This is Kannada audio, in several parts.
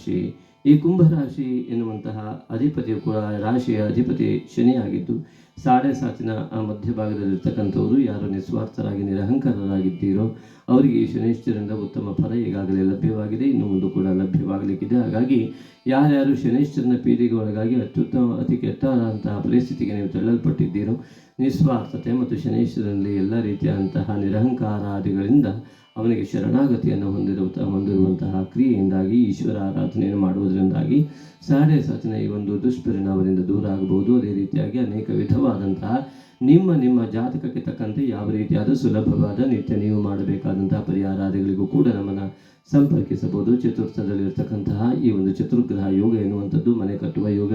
ರಾಶಿ ಈ ಕುಂಭರಾಶಿ ಎನ್ನುವಂತಹ ಅಧಿಪತಿಯು ಕೂಡ ರಾಶಿಯ ಅಧಿಪತಿ ಶನಿಯಾಗಿದ್ದು, ಸಾಡೆ ಸಾತಿನ ಆ ಮಧ್ಯಭಾಗದಲ್ಲಿರ್ತಕ್ಕಂಥವರು ಯಾರು ನಿಸ್ವಾರ್ಥರಾಗಿ, ನಿರಹಂಕಾರರಾಗಿದ್ದೀರೋ ಅವರಿಗೆ ಈ ಶನೇಶ್ವರಿಂದ ಉತ್ತಮ ಫಲ ಈಗಾಗಲೇ ಲಭ್ಯವಾಗಿದೆ, ಇನ್ನು ಮುಂದೆ ಕೂಡ ಲಭ್ಯವಾಗಲಿಕ್ಕಿದೆ. ಹಾಗಾಗಿ ಯಾರ್ಯಾರು ಶನೇಶ್ವರನ ಪೀಳಿಗೆ ಒಳಗಾಗಿ ಅತ್ಯುತ್ತಮ, ಅತಿ ಕೆಟ್ಟದಂತಹ ಪರಿಸ್ಥಿತಿಗೆ ನೀವು ತಳ್ಳಲ್ಪಟ್ಟಿದ್ದೀರೋ, ನಿಸ್ವಾರ್ಥತೆ ಮತ್ತು ಶನೇಶ್ವರನಲ್ಲಿ ಎಲ್ಲ ರೀತಿಯಾದಂತಹ ನಿರಹಂಕಾರಾದಿಗಳಿಂದ ಅವನಿಗೆ ಶರಣಾಗತಿಯನ್ನು ಹೊಂದಿರುವ ಹೊಂದಿರುವಂತಹ ಕ್ರಿಯೆಯಿಂದಾಗಿ ಈಶ್ವರ ಆರಾಧನೆಯನ್ನು ಮಾಡುವುದರಿಂದಾಗಿ ಸಾಡೆ ಸಾತಿನ ಈ ಒಂದು ದುಷ್ಪರಿಣಾಮದಿಂದ ದೂರ ಆಗಬಹುದು ಅದೇ ರೀತಿಯಾಗಿ ಅನೇಕ ವಿಧವಾದಂತಹ ನಿಮ್ಮ ನಿಮ್ಮ ಜಾತಕಕ್ಕೆ ತಕ್ಕಂತೆ ಯಾವ ರೀತಿಯಾದ ಸುಲಭವಾದ ನಿತ್ಯ ನೀವು ಮಾಡಬೇಕಾದಂತಹ ಪರಿಹಾರಾದಿಗಳಿಗೂ ಕೂಡ ನಮ್ಮನ್ನು ಸಂಪರ್ಕಿಸಬಹುದು. ಚತುರ್ಥದಲ್ಲಿರ್ತಕ್ಕಂತಹ ಈ ಒಂದು ಚತುರ್ಗ್ರಹ ಯೋಗ ಎನ್ನುವಂಥದ್ದು ಮನೆ ಕಟ್ಟುವ ಯೋಗ.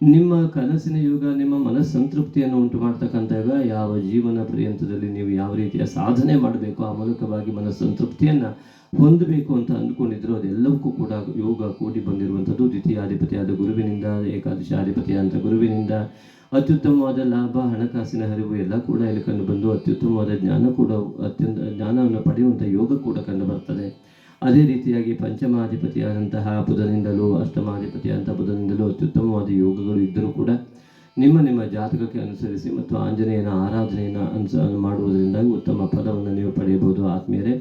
ನಿಮ್ಮ ಕನಸಿನ ಯೋಗ, ನಿಮ್ಮ ಮನಸ್ಸಂತೃಪ್ತಿಯನ್ನು ಉಂಟು ಮಾಡ್ತಕ್ಕಂಥ ಯಾವ ಜೀವನ ಪರ್ಯಂತದಲ್ಲಿ ನೀವು ಯಾವ ರೀತಿಯ ಸಾಧನೆ ಮಾಡಬೇಕು, ಆ ಮೂಲಕವಾಗಿ ಮನಸ್ಸಂತೃಪ್ತಿಯನ್ನು ಹೊಂದಬೇಕು ಅಂತ ಅಂದ್ಕೊಂಡಿದ್ರು ಅದೆಲ್ಲವಕ್ಕೂ ಕೂಡ ಯೋಗ ಕೂಡಿ ಬಂದಿರುವಂಥದ್ದು. ದ್ವಿತೀಯಾಧಿಪತಿಯಾದ ಗುರುವಿನಿಂದ ಏಕಾದಶಾಧಿಪತಿಯಾದ ಗುರುವಿನಿಂದ, ಅತ್ಯುತ್ತಮವಾದ ಲಾಭ, ಹಣಕಾಸಿನ ಹರಿವು ಎಲ್ಲ ಕೂಡ ಇಲ್ಲಿ ಕಂಡು ಬಂದು, ಅತ್ಯುತ್ತಮವಾದ ಜ್ಞಾನ ಕೂಡ, ಅತ್ಯಂತ ಜ್ಞಾನವನ್ನು ಪಡೆಯುವಂಥ ಯೋಗ ಕೂಡ ಕಂಡು ಬರ್ತದೆ. ಅದೇ ರೀತಿಯಾಗಿ ಪಂಚಮಾಧಿಪತಿಯಾದಂತಹ ಬುಧನಿಂದಲೂ ಅಷ್ಟಮಾಧಿಪತಿಯಾದಂತಹ ಬುಧನಿಂದಲೂ ಅತ್ಯುತ್ತಮವಾದ ಯೋಗಗಳು ಇದ್ದರೂ ಕೂಡ ನಿಮ್ಮ ನಿಮ್ಮ ಜಾತಕಕ್ಕೆ ಅನುಸರಿಸಿ ಮತ್ತು ಆಂಜನೇಯನ ಆರಾಧನೆಯನ್ನು ಅನುಸ ಮಾಡುವುದರಿಂದಾಗಿ ಉತ್ತಮ ಫಲವನ್ನು ನೀವು ಪಡೆಯಬಹುದು. ಆತ್ಮೀಯರೇ,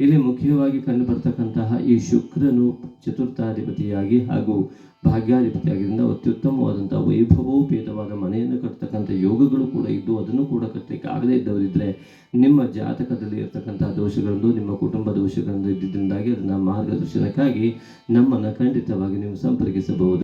ಇಲ್ಲಿ ಮುಖ್ಯವಾಗಿ ಕಂಡುಬರ್ತಕ್ಕಂತಹ ಈ ಶುಕ್ರನು ಚತುರ್ಥಾಧಿಪತಿಯಾಗಿ ಹಾಗೂ ಭಾಗ್ಯಾಧಿಪತಿಯಾಗಿದ್ದರಿಂದ ಅತ್ಯುತ್ತಮವಾದಂತಹ ವೈಭವೋಪೇತವಾದ ಮನೆಯನ್ನು ಕಟ್ಟತಕ್ಕಂಥ ಯೋಗಗಳು ಕೂಡ ಇದ್ದು ಅದನ್ನು ಕೂಡ ಕಟ್ಟಲಿಕ್ಕೆ ಆಗದೇ ಇದ್ದವರಿದ್ದರೆ ನಿಮ್ಮ ಜಾತಕದಲ್ಲಿ ಇರತಕ್ಕಂತಹ ದೋಷಗಳನ್ನು ನಿಮ್ಮ ಕುಟುಂಬ ದೋಷಗಳನ್ನು ಇದ್ದಿದ್ದರಿಂದಾಗಿ ಅದನ್ನು ಮಾರ್ಗದರ್ಶನಕ್ಕಾಗಿ ನಮ್ಮನ್ನು ಖಂಡಿತವಾಗಿ ನೀವು ಸಂಪರ್ಕಿಸಬಹುದು.